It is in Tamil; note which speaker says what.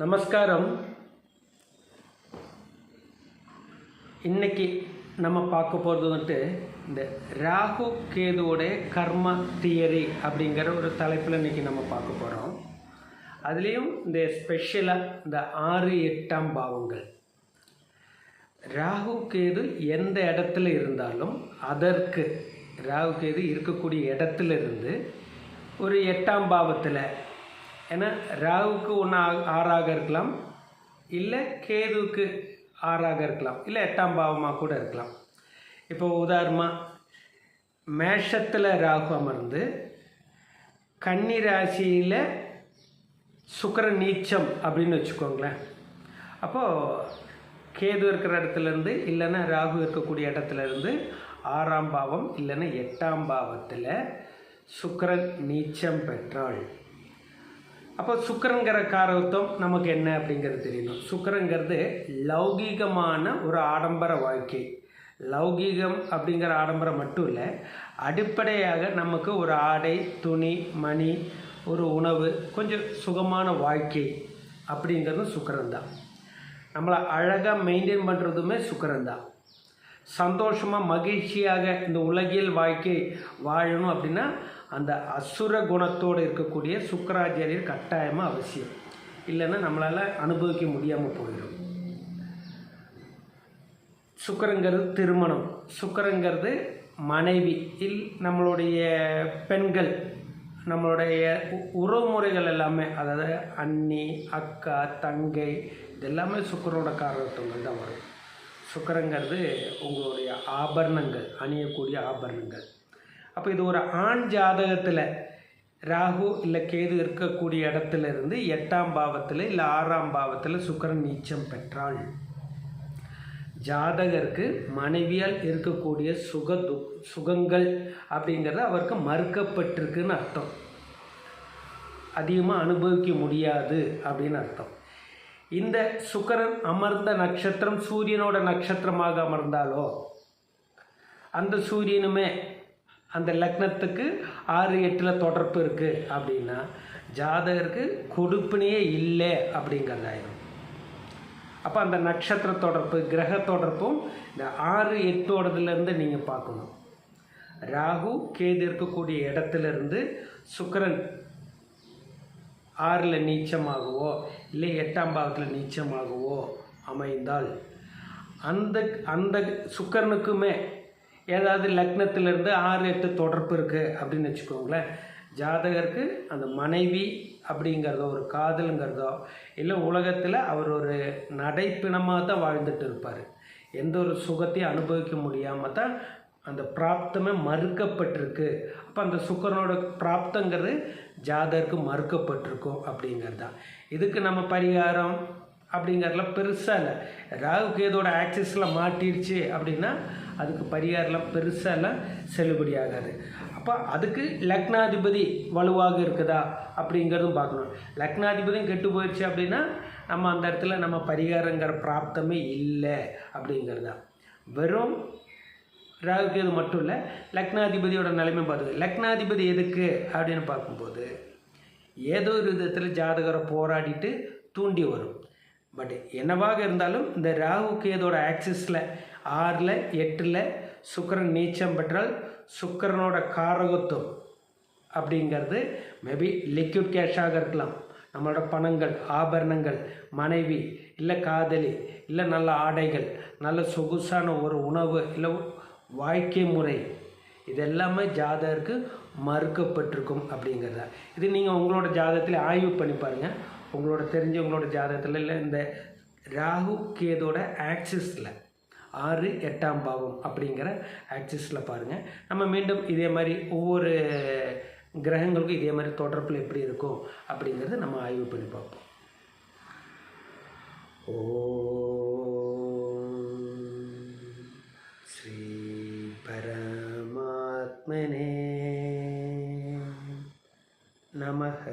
Speaker 1: நமஸ்காரம். இன்னைக்கு நம்ம பார்க்க போகிறது வந்துட்டு இந்த ராகு கேதுவோடைய கர்ம தியரி அப்படிங்கிற ஒரு தலைப்பில் இன்றைக்கி நம்ம பார்க்க போகிறோம் அதுலேயும் இந்த ஸ்பெஷலாக இந்த ஆறு எட்டாம் பாவங்கள். ராகு கேது எந்த இடத்துல இருந்தாலும் அதற்கு ராகு கேது இருக்கக்கூடிய இடத்துல இருந்து ஒரு எட்டாம் பாவத்தில் ஏன்னா ராகுக்கு ஒன்று ஆறாக இருக்கலாம். இல்லை கேதுவுக்கு ஆறாக இருக்கலாம். இல்லை எட்டாம் பாவமாக கூட இருக்கலாம். இப்போ உதாரணமாக மேஷத்தில் ராகு அமர்ந்து கன்னி ராசியில் சுக்கர நீச்சம் அப்படின்னு வச்சுக்கோங்களேன். அப்போது கேது இருக்கிற இடத்துலேருந்து இல்லைன்னா ராகு இருக்கக்கூடிய இடத்துலேருந்து ஆறாம் பாவம் இல்லைன்னா எட்டாம் பாவத்தில் சுக்கரன் நீச்சம் பெற்றாள். அப்போ சுக்கரங்கிற காரகத்துவம் நமக்கு என்ன அப்படிங்கிறது தெரியணும். சுக்கரங்கிறது லௌகீகமான ஒரு ஆடம்பர வாழ்க்கை. லௌகீகம் அப்படிங்கிற ஆடம்பரம் மட்டும் இல்லை அடிப்படையாக நமக்கு ஒரு ஆடை துணி மணி ஒரு உணவு கொஞ்சம் சுகமான வாழ்க்கை அப்படிங்கிறதும் சுக்கிரன் தான் நம்மளை அழகாக மெயின்டைன் பண்ணுறதுமே சுக்கரன் தான் சந்தோஷமாக மகிழ்ச்சியாக இந்த உலகியல் வாழ்க்கை வாழணும் அப்படின்னா அந்த அசுர குணத்தோடு இருக்கக்கூடிய சுக்கராச்சாரியர் கட்டாயமாக அவசியம். இல்லைன்னா நம்மளால் அனுபவிக்க முடியாமல் போயிடும். சுக்கரங்கிறது திருமணம். சுக்கரங்கிறது மனைவி. இல் நம்மளுடைய பெண்கள் நம்மளுடைய உ- உறவுமுறைகள் எல்லாமே அதாவது அண்ணி அக்கா தங்கை இதெல்லாமே சுக்கரோட காரணத்துங்கள் தான் வரும். சுக்கரங்கிறது உங்களுடைய ஆபரணங்கள் அணியக்கூடிய ஆபரணங்கள். அப்போ இது ஒரு ஆண் ஜாதகத்தில் ராகு இல்லை கேது இருக்கக்கூடிய இடத்துல இருந்து எட்டாம் பாவத்தில் இல்லை ஆறாம் பாவத்தில் சுக்கரன் நீச்சம் பெற்றாள். ஜாதகருக்கு மனைவியால் இருக்கக்கூடிய சுக து சுகங்கள் அப்படிங்கிறது அவருக்கு மறுக்கப்பட்டிருக்குன்னு அர்த்தம். அதிகமாக அனுபவிக்க முடியாது அப்படின்னு அர்த்தம். இந்த சுக்கரன் அமர்ந்த நட்சத்திரம் சூரியனோட நட்சத்திரமாக அமர்ந்தாலோ அந்த சூரியனுமே அந்த லக்னத்துக்கு ஆறு எட்டில் தொடர்பு இருக்குது அப்படின்னா ஜாதகருக்கு கொடுப்பினையே இல்லை அப்படிங்கிறதாயிரும் அப்போ அந்த நட்சத்திர தொடர்பு கிரக தொடர்பும் இந்த ஆறு எட்டோடதுலேருந்து நீங்கள் பார்க்கணும். ராகு கேது இருக்கக்கூடிய இடத்துலேருந்து சுக்கரன் ஆறில் நீச்சமாகவோ இல்லை எட்டாம் பாவத்தில் நீச்சமாகவோ அமைந்தால் அந்த அந்த சுக்கரனுக்குமே ஏதாவது லக்னத்திலிருந்து ஆறு எட்டு தொடர்பு இருக்குது அப்படின்னு வச்சுக்கோங்களேன். ஜாதகருக்கு அந்த மனைவி அப்படிங்கிறதோ ஒரு காதலுங்கிறதோ இல்லை உலகத்தில் அவர் ஒரு நடைப்பிணமாக தான் வாழ்ந்துட்டு இருப்பார். எந்த ஒரு சுகத்தையும் அனுபவிக்க முடியாமல் தான் அந்த பிராப்தமே மறுக்கப்பட்டிருக்கு. அப்போ அந்த சுக்கரனோட பிராப்தங்கிறது ஜாதருக்கு மறுக்கப்பட்டிருக்கும் அப்படிங்கிறது. தான் இதுக்கு நம்ம பரிகாரம் அப்படிங்கிறதுலாம் பெருசாக இல்லை. ராகு கேதோட ஆக்சிஸில் மாட்டிடுச்சு அப்படின்னா அதுக்கு பரிகாரம்லாம் பெருசாலாம் செல்லுபடி ஆகாது. அப்போ அதுக்கு லக்னாதிபதி வலுவாக இருக்குதா அப்படிங்கிறதும் பார்க்கணும். லக்னாதிபதியும் கெட்டு போயிடுச்சு அப்படின்னா நம்ம அந்த இடத்துல நம்ம பரிகாரங்கிற பிராப்தமே இல்லை அப்படிங்கிறது. தான் வெறும் ராகு இது மட்டும் இல்லை லக்னாதிபதியோட நிலைமை பார்த்துக்கு லக்னாதிபதி எதுக்கு அப்படின்னு பார்க்கும்போது ஏதோ ஒரு விதத்தில் ஜாதகரை போராடிட்டு தூண்டி வரும். பட் என்னவாக இருந்தாலும் இந்த ராகு கேதோட ஆக்சிஸில் ஆறில் எட்டில் சுக்கரன் நீச்சம் பெற்றால் சுக்கரனோட காரகத்துவம் அப்படிங்கிறது மேபி லிக்விட் கேஷாக இருக்கலாம். நம்மளோட பணங்கள் ஆபரணங்கள் மனைவி இல்லை காதலி இல்லை நல்ல ஆடைகள் நல்ல சொகுசான ஒரு உணவு இல்லை வாழ்க்கை முறை. இது எல்லாமே ஜாதகருக்கு மறுக்கப்பட்டிருக்கும் அப்படிங்கிறதா. இது நீங்கள் உங்களோட ஜாதகத்தில் ஆய்வு பண்ணி பாருங்கள் உங்களோட தெரிஞ்சவங்களோட ஜாதகத்தில் இல்லை இந்த ராகு கேதோட ஆக்சிஸில் ஆறு எட்டாம் பாவம் அப்படிங்கிற ஆக்சிஸில் பாருங்கள் நம்ம மீண்டும் இதே மாதிரி ஒவ்வொரு கிரகங்களுக்கும் இதே மாதிரி தொடர்பில் எப்படி இருக்கும் அப்படிங்கிறத நம்ம ஆய்வு பண்ணி பார்ப்போம். ஓ. பத்மனே நமக